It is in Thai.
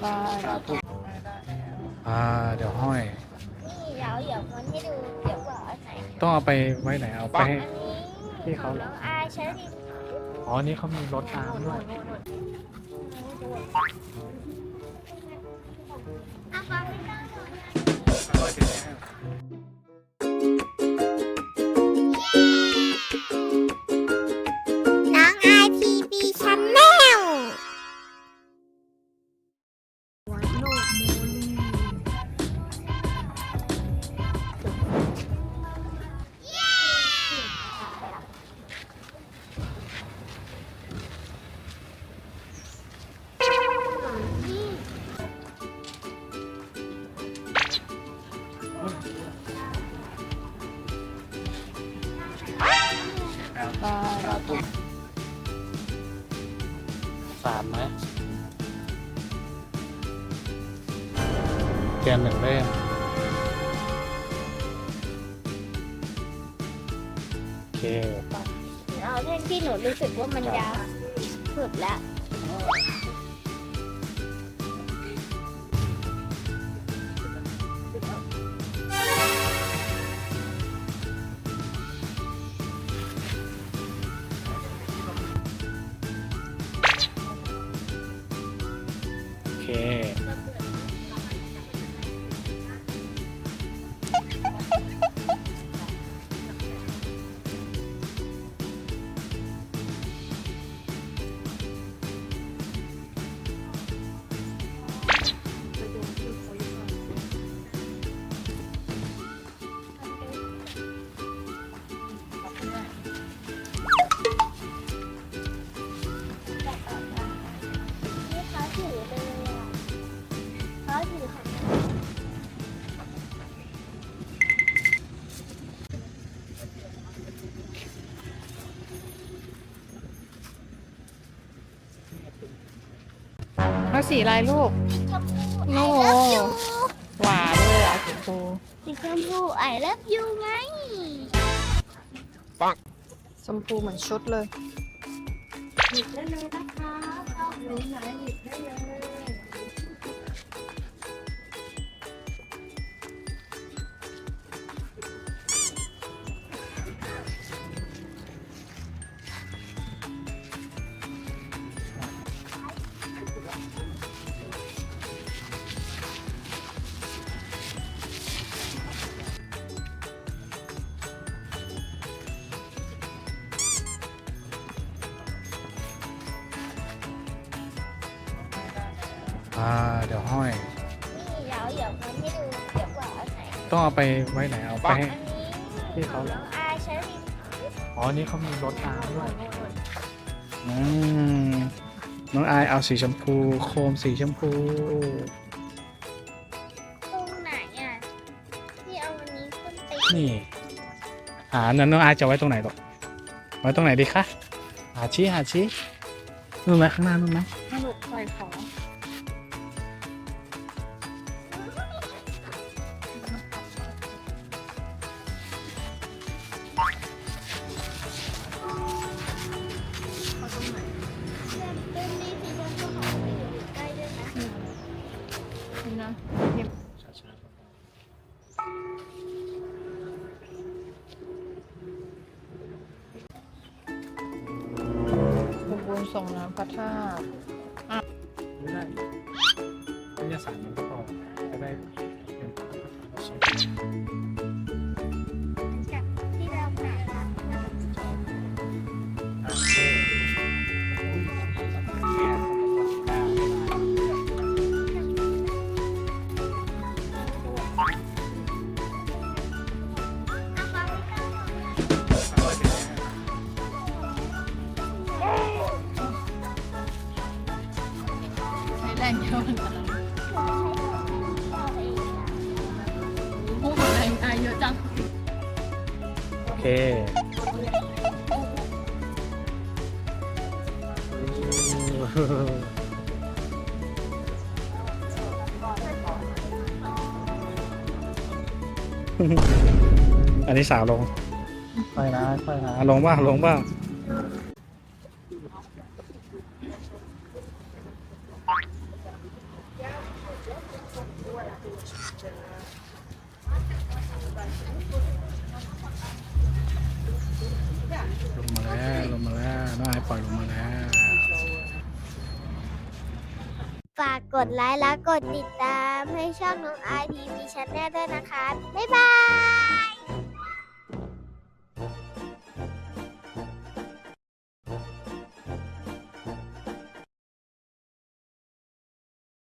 ได้อ่าเดี๋ยวห้อย นี่เดี๋ยวเดี๋ยวมันให้ดู เดี๋ยวบอกอันไหนต้องเอาไปไว้ไหนเอาไปให้ อันนี้ที่เขาน้องอายใช้ดินอ๋อ นี่เขามีรถตามด้วยอะฟังไม่ได้ สามไหมแกนหนึ่งเล่มโอเคไปเอาเรื่องที่หนูรู้สึกว่ามันยาวสุดแล้ว เอาสีอะไรลูก ชมพูโอ้ไอโหเลิฟยูหวานเลยอะสีชมพูสีชมพูไอเลิฟยูไงชมพูเหมือนชุดเลย หยิบได้เลยนะคะเอาหนูไหนหยิบได้เลย อ่าเดี๋ยวห้อย นี่เดี๋ยวเดี๋ยวมันให้ดูเดี๋ยวบอกอันไหนต้องเอาไปไว้ไหนเอาไปให้ อันนี้ที่เขาน้องอายใช้ดินอ๋อนี่เขามีรถตามด้วยอืมน้องอายเอาสีชมพู โคมสีชมพู ตรงไหนอะที่เอาวันนี้ขึ้นไปนี่ หานั้นน้องอายจะไว้ตรงไหนหรอกไว้ตรงไหนดีคะ หาชี้หาชี้นู่นไหมข้างหน้านู่นไหมให้ นี่นะช้าบุญบุญส่งน้ำพระธาตุๆไม่ได้วิทยาศาสตร์มันก็พอจะได้เป็น แรงเยอะเหมือนกันโอ้โหแรงตายเยอะจัง โอเค อันนี้สาวลง ค่อยนะค่อยนะลงบ้างลงบ้าง ลงมาแล้วลงมาแล้วน้องไอปล่อยลงมาแล้ว ฝากกดไลค์และกดติดตามให้ช่องน้องไอทีพีชแนลด้วยนะคะ บ๊ายบาย